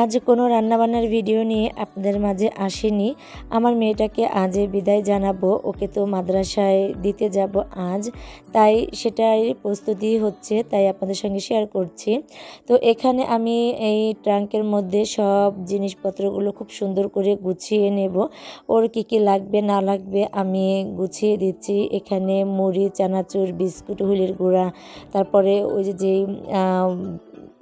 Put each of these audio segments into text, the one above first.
আজ কোনো রান্নাবান্নার ভিডিও নিয়ে আপনাদের মাঝে আসেনি। আমার মেয়েটাকে আজ বিদায় জানাব। ওকে তো মাদ্রাসায় দিতে যাব আজ। তাই সেটাই প্রস্তুতি হচ্ছে, তাই আপনাদের সঙ্গে শেয়ার করছি। তো এখানে আমি এই ট্রাঙ্কের মধ্যে সব জিনিসপত্রগুলো খুব সুন্দর করে গুছিয়ে নেব। ওর কি কি লাগবে, না লাগবে আমি গুছিয়ে দিচ্ছি। এখানে মুড়ি, চানাচুর, বিস্কুট হুলির গুঁড়া, তারপরে ওই যে যেই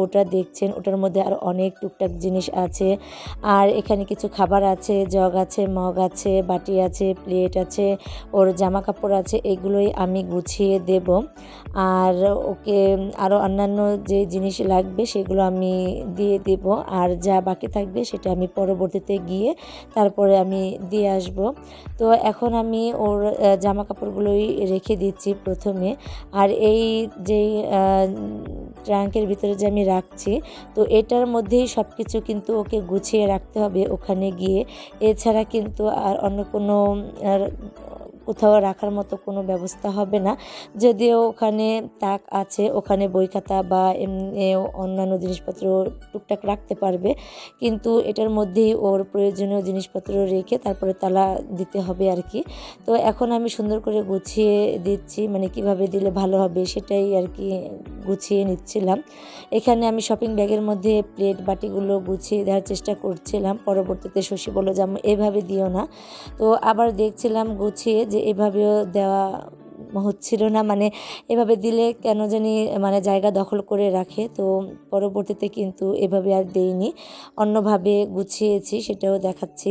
ওটা দেখছেন, ওটার মধ্যে আর অনেক টুকটাক জিনিস আছে। আর এখানে কিছু খাবার আছে, জগ আছে, মগ আছে, বাটি আছে, প্লেট আছে, ওর জামা কাপড় আছে, এগুলোই আমি গুছিয়ে দেব। আর ওকে আরও অন্যান্য যে জিনিস লাগবে সেগুলো আমি দিয়ে দেব। আর যা বাকি থাকবে সেটা আমি পরবর্তীতে গিয়ে তারপরে আমি দিয়ে আসব। তো এখন আমি ওর জামা কাপড়গুলোই রেখে দিচ্ছি প্রথমে। আর এই যেই ট্রাঙ্কের ভিতরে যে আমি রাখছি, তো এটার মধ্যেই সব কিছু কিন্তু ওকে গুছিয়ে রাখতে হবে ওখানে গিয়ে। এছাড়া কিন্তু আর অন্য কোনো কোথাও রাখার মতো কোনো ব্যবস্থা হবে না। যদিও ওখানে তাক আছে, ওখানে বই খাতা বা এমনি অন্যান্য জিনিসপত্র টুকটাক রাখতে পারবে। কিন্তু এটার মধ্যেই ওর প্রয়োজনীয় জিনিসপত্র রেখে তারপরে তালা দিতে হবে আর কি। তো এখন আমি সুন্দর করে গুছিয়ে দিচ্ছি মানে কীভাবে দিলে ভালো হবে সেটাই আর কি গুছিয়ে নিচ্ছিলাম। এখানে আমি শপিং ব্যাগের মধ্যে প্লেট বাটিগুলো গুছিয়ে দেওয়ার চেষ্টা করছিলাম। পরবর্তীতে শশী বলল যে এভাবে দিও না। তো আবার দেখছিলাম গুছিয়ে যে এভাবেও দেওয়া হচ্ছিল না। মানে এভাবে দিলে কেন জানি মানে জায়গা দখল করে রাখে। তো পরবর্তীতে কিন্তু এভাবে আর দেইনি। অন্যভাবে গুছিয়েছি, সেটাও দেখাচ্ছি।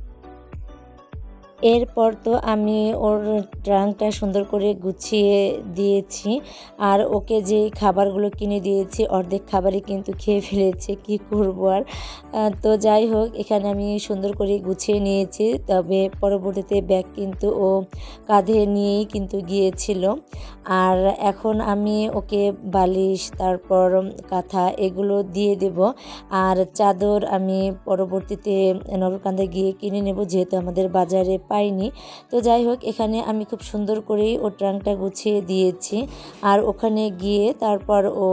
এরপর তো আমি ওর ট্রাঙ্কটা সুন্দর করে গুছিয়ে দিয়েছি। আর ওকে যে খাবারগুলো কিনে দিয়েছি, অর্ধেক খাবারই কিন্তু খেয়ে ফেলেছে, কি করব আর? তো যাই হোক, এখানে আমি সুন্দর করে গুছিয়ে নিয়েছি, তবে পরবর্তীতে ব্যাগ কিন্তু ও কাঁধে নিয়েই কিন্তু গিয়েছিল। আর এখন আমি ওকে বালিশ, তারপর কাঁথা এগুলো দিয়ে দেব। আর চাদর আমি পরবর্তীতে নরকান্দে গিয়ে কিনে নেব, যেহেতু আমাদের বাজারে পাইনি। তো যাই হোক, এখানে আমি খুব সুন্দর করেই ও ট্রাঙ্কটা গুছিয়ে দিয়েছি। আর ওখানে গিয়ে তারপর ও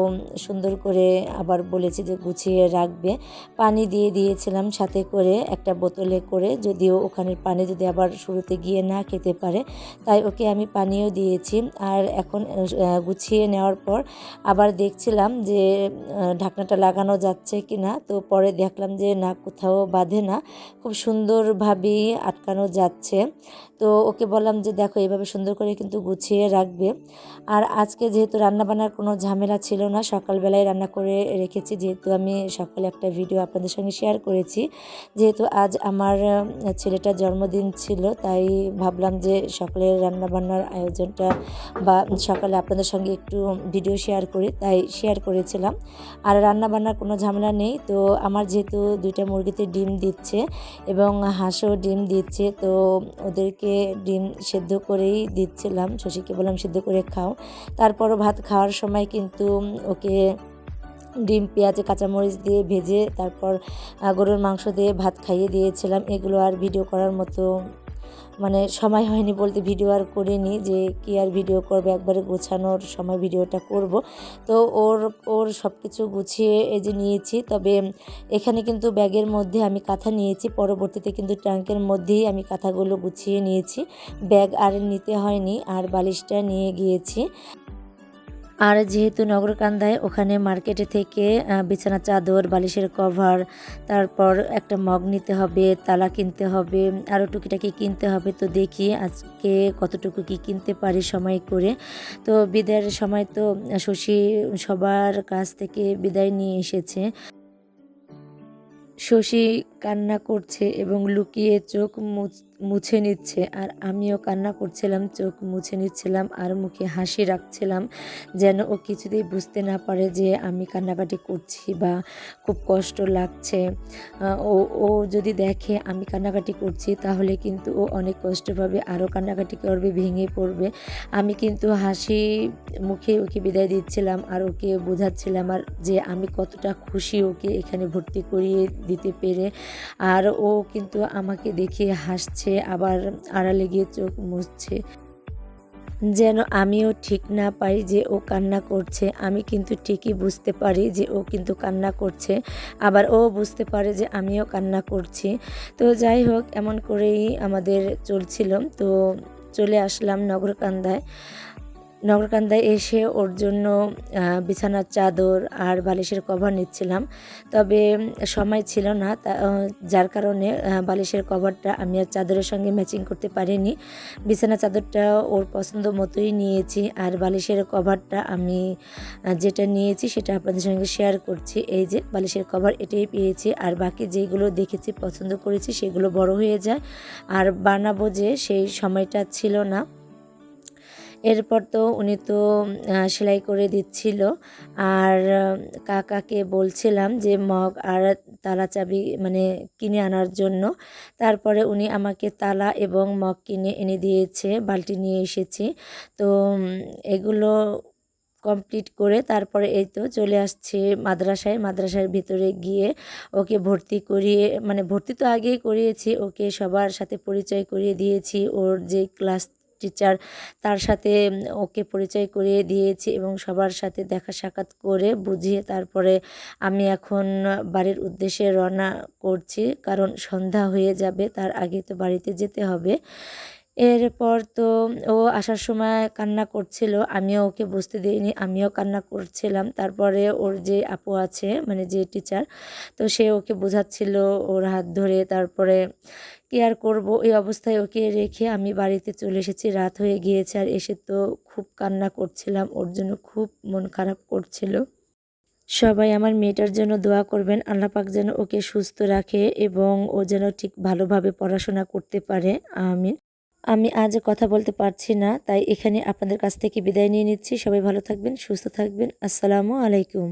সুন্দর করে আবার বলেছি যে গুছিয়ে রাখবে। পানি দিয়ে দিয়েছিলাম সাথে করে একটা বোতলে করে। যদিও ওখানের পানি যদি আবার শুরুতে গিয়ে না খেতে পারে, তাই ওকে আমি পানিও দিয়েছি। আর এখন গুছিয়ে নেওয়ার পর আবার দেখছিলাম যে ঢাকনাটা লাগানো যাচ্ছে কি না তো পরে দেখলাম যে না, কোথাও বাঁধে না। খুব সুন্দরভাবেই আটকানো যাচ্ছে। છે. তো ওকে বললাম যে, দেখো, এভাবে সুন্দর করে কিন্তু গুছিয়ে রাখবে। আর আজকে যেহেতু রান্নাবান্নার কোনো ঝামেলা ছিল না, সকালবেলায় রান্না করে রেখেছি। যেহেতু আমি সকালে একটা ভিডিও আপনাদের সঙ্গে শেয়ার করেছি, যেহেতু আজ আমার ছেলেটার জন্মদিন ছিল, তাই ভাবলাম যে সকালের রান্নাবান্নার আয়োজনটা বা সকালে আপনাদের সঙ্গে একটু ভিডিও শেয়ার করি, তাই শেয়ার করেছিলাম। আর রান্নাবান্নার কোনো ঝামেলা নেই, তো আমার যেহেতু দুইটা মুরগিতে ডিম দিচ্ছে এবং হাঁসও ডিম দিচ্ছে, তো ওদেরকে ডিম সেদ্ধ করেই দিচ্ছিলাম। শশীকে বললাম, সেদ্ধ করে খাও। তারপরও ভাত খাওয়ার সময় কিন্তু ওকে ডিম, পেঁয়াজে, কাঁচামরিচ দিয়ে ভেজে তারপর গরুর মাংস দিয়ে ভাত খাইয়ে দিয়েছিলাম। এগুলো আর ভিডিও করার মতো মানে সময় হয়নি বলতে ভিডিও আর করিনি যে কি আর ভিডিও করবে, একবারে গোছানোর সময় ভিডিওটা করব। তো ওর ওর সব কিছু গুছিয়ে এই যে নিয়েছি, তবে এখানে কিন্তু ব্যাগের মধ্যে আমি কাঁথা নিয়েছি, পরবর্তীতে কিন্তু ট্যাঙ্কের মধ্যেই আমি কাঁথাগুলো গুছিয়ে নিয়েছি। ব্যাগ আর নিতে হয়নি, আর বালিশটা নিয়ে গিয়েছি। আর যেহেতু নগরকান্দায় ওখানে মার্কেটে থেকে বিছানা, চাদর, বালিশের কভার, তারপর একটা মগ নিতে হবে, তালা কিনতে হবে আরও টুকিটাকি কিনতে হবে, তো দেখি আজকে কতটুকু কি কিনতে পারি সময় করে। তো বিদায়ের সময় তো শশী সবার কাছ থেকে বিদায় নিয়ে এসেছে। শশী কান্না করছে এবং লুকিয়ে চোখ মুছ মুছে নিচ্ছে আর আমিও কান্না করছিলাম, চোখ মুছে নিচ্ছিলাম আর মুখে হাসি রাখছিলাম যেন ও কিছুতেই বুঝতে না পারে যে আমি কান্নাকাটি করছি বা খুব কষ্ট লাগছে। ও ও যদি দেখে আমি কান্নাকাটি করছি তাহলে কিন্তু ও অনেক কষ্ট পাবে, আরও কান্নাকাটি করবে, ভেঙে পড়বে। আমি কিন্তু হাসি মুখে ওকে বিদায় দিচ্ছিলাম আর ওকে বোঝাচ্ছিলাম আর যে আমি কতটা খুশি ওকে এখানে ভর্তি করিয়ে দিতে পেরে। আর ও কিন্তু আমাকে দেখে হাসছে আবার আড়ালে গিয়ে চোখ মুছছে। যেন আমিও ঠিক না পাই যে ও কান্না করছে, আমি কিন্তু ঠিকই বুঝতে পারি যে ও কিন্তু কান্না করছে, আবার ও বুঝতে পারে যে আমিও কান্না করছি। তো যাই হোক, এমন করেই আমাদের চলছিল। তো চলে আসলাম নগরকান্দায়। নগরকান্দায় এসে ওর জন্য বিছানার চাদর আর বালিশের কভার নিচ্ছিলাম। তবে সময় ছিল না যার কারণে বালিশের কভারটা আমি আর চাদরের সঙ্গে ম্যাচিং করতে পারিনি। বিছানা চাদরটা ওর পছন্দ মতোই নিয়েছি আর বালিশের কভারটা আমি যেটা নিয়েছি সেটা আপনাদের সঙ্গে শেয়ার করছি। এই যে বালিশের কভার এটাই পেয়েছি আর বাকি যেগুলো দেখেছি, পছন্দ করেছি সেগুলো বড় হয়ে যায়। আর বানাবো যে সেই সময়টা ছিল না। এরপর তো উনি তো সেলাই করে দিচ্ছিল। আর কাকাকে বলছিলাম যে, মগ আর তালা চাবি মানে কিনে আনার জন্য। তারপরে উনি আমাকে তালা এবং মগ কিনে এনে দিয়েছে, বালতি নিয়ে এসেছি। তো এগুলো কমপ্লিট করে তারপরে এই তো চলে আসছে মাদ্রাসায়। মাদ্রাসার ভিতরে গিয়ে ওকে ভর্তি করিয়ে মানে ভর্তি তো আগেই করিয়েছি, ওকে সবার সাথে পরিচয় করিয়ে দিয়েছি। ওর যে ক্লাস টিচার তার সাথে ওকে পরিচয় করিয়ে দিয়েছি এবং সবার সাথে দেখা সাক্ষাৎ করে বুঝিয়ে তারপরে আমি এখন বাড়ির উদ্দেশ্যে রওনা করছি। কারণ সন্ধ্যা হয়ে যাবে, তার আগে তো বাড়িতে যেতে হবে। এরপর তো ও আসার সময় কান্না করছিল, আমিও ওকে বুঝতে দিইনি, আমিও কান্না করছিলাম। তারপরে ওর যে আপু আছে মানে যে টিচার তো সে ওকে বোঝাচ্ছিল ওর হাত ধরে। তারপরে কি আর করব, এই অবস্থায় ওকে রেখে আমি বাড়িতে চলে এসেছি। রাত হয়ে গিয়েছে আর এসে তো খুব কান্না করছিলাম, ওর জন্য খুব মন খারাপ করছিল। সবাই আমার মেয়েটার জন্য দোয়া করবেন, আল্লাহ পাক যেন ওকে সুস্থ রাখে এবং ও যেন ঠিক ভালোভাবে পড়াশোনা করতে পারে, আমিন। আমি আজ কথা বলতে পারছি না, তাই এখানে আপনাদের কাছ থেকে বিদায় নিয়ে নিচ্ছি। সবাই ভালো থাকবেন, সুস্থ থাকবেন। আসসালামু আলাইকুম।